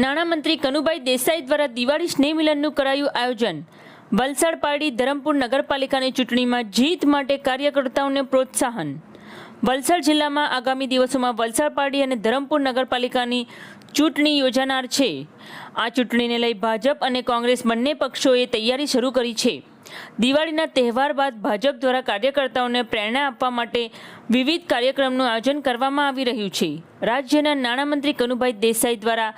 નાણામંત્રી કનુભાઈ દેસાઈ દ્વારા દિવાળી સ્નેહ મિલનનું કરાયું આયોજન. વલસાડ પારડી ધરમપુર નગરપાલિકાની ચૂંટણીમાં જીત માટે કાર્યકર્તાઓને પ્રોત્સાહન. વલસાડ જિલ્લામાં આગામી દિવસોમાં વલસાડ પારડી અને ધરમપુર નગરપાલિકાની ચૂંટણી યોજાનાર છે. આ ચૂંટણીને લઈ ભાજપ અને કોંગ્રેસ બંને પક્ષોએ તૈયારી શરૂ કરી છે. દિવાળીના તહેવાર બાદ ભાજપ દ્વારા કાર્યકર્તાઓને પ્રેરણા આપવા માટે વિવિધ કાર્યક્રમનું આયોજન કરવામાં આવી રહ્યું છે. રાજ્યના નાણામંત્રી કનુભાઈ દેસાઈ દ્વારા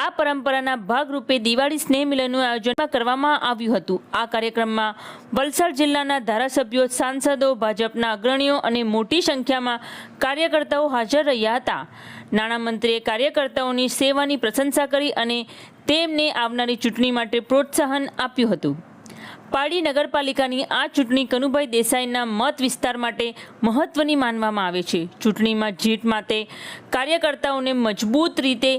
આ પરંપરાના ભાગરૂપે દિવાળી સ્નેહ મિલનનું આયોજન કરવામાં આવ્યું હતું. આ કાર્યક્રમમાં વલસાડ જિલ્લાના ધારાસભ્યો, સાંસદો, ભાજપના અગ્રણીઓ અને મોટી સંખ્યામાં કાર્યકર્તાઓ હાજર રહ્યા હતા. નાણામંત્રીએ કાર્યકર્તાઓની સેવાની પ્રશંસા કરી અને તેમને આવનારી ચૂંટણી માટે પ્રોત્સાહન આપ્યું હતું. પાડી નગરપાલિકાની આ ચૂંટણી કનુભાઈ દેસાઈના મત વિસ્તાર માટે મહત્વની માનવામાં આવે છે. ચૂંટણીમાં જીત માટે કાર્યકર્તાઓને મજબૂત રીતે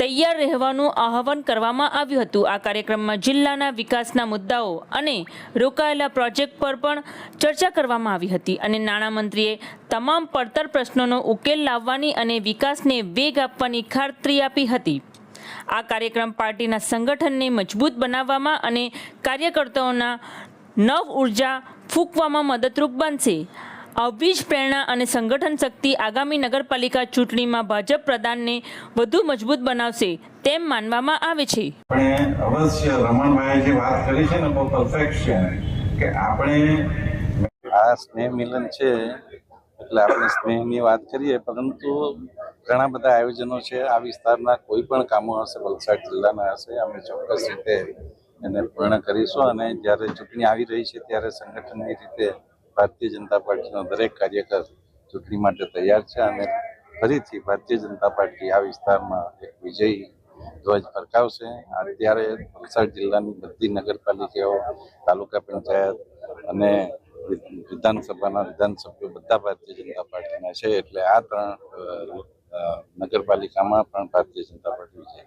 તૈયાર રહેવાનું આહવાન કરવામાં આવ્યું હતું. આ કાર્યક્રમમાં જિલ્લાના વિકાસના મુદ્દાઓ અને રોકાયેલા પ્રોજેક્ટ પર પણ ચર્ચા કરવામાં આવી હતી અને નાણામંત્રીએ તમામ પડતર પ્રશ્નોનો ઉકેલ લાવવાની અને વિકાસને વેગ આપવાની ખાતરી આપી હતી. આ કાર્યક્રમ પાર્ટીના સંગઠનને મજબૂત બનાવવામાં અને કાર્યકર્તાઓના નવ ઊર્જા ફૂંકવામાં મદદરૂપ બનશે. આવી જ પ્રેરણા અને સંગઠન શક્તિ આગામી નગરપાલિકા ચૂંટણીમાં ભાજપ પ્રદાનને વધુ મજબૂત બનાવશે તેમ માનવામાં આવે છે. આપણે અવશ્ય રમણભાઈ જે વાત કરી છે ને બહુ પરફેક્ટ છે. કે આપણે આ સ્નેહ મિલન છે એટલે આપણે સ્નેહની વાત કરીએ પરંતુ ઘણા બધા આયોજનો છે. આ વિસ્તારના કોઈ પણ કામો હશે, વલસાડ જિલ્લાના હશે, અમે ચોક્કસ રીતે એને પૂર્ણ કરીશું અને જ્યારે ચૂંટણી આવી રહી છે ત્યારે સંગઠનની રીતે ભારતીય જનતા પાર્ટીનો દરેક કાર્યકર ચૂંટણી માટે તૈયાર છે અને ફરીથી ભારતીય જનતા પાર્ટી આ વિસ્તારમાં એક વિજય ધ્વજ ફરકાવશે. અત્યારે વલસાડ જિલ્લાની બધી નગરપાલિકાઓ, તાલુકા પંચાયત અને વિધાનસભાના વિધાનસભ્યો બધા ભારતીય જનતા પાર્ટીના છે. એટલે આ ત્રણ નગરપાલિકામાં પણ ભારતીય જનતા પાર્ટી વિજય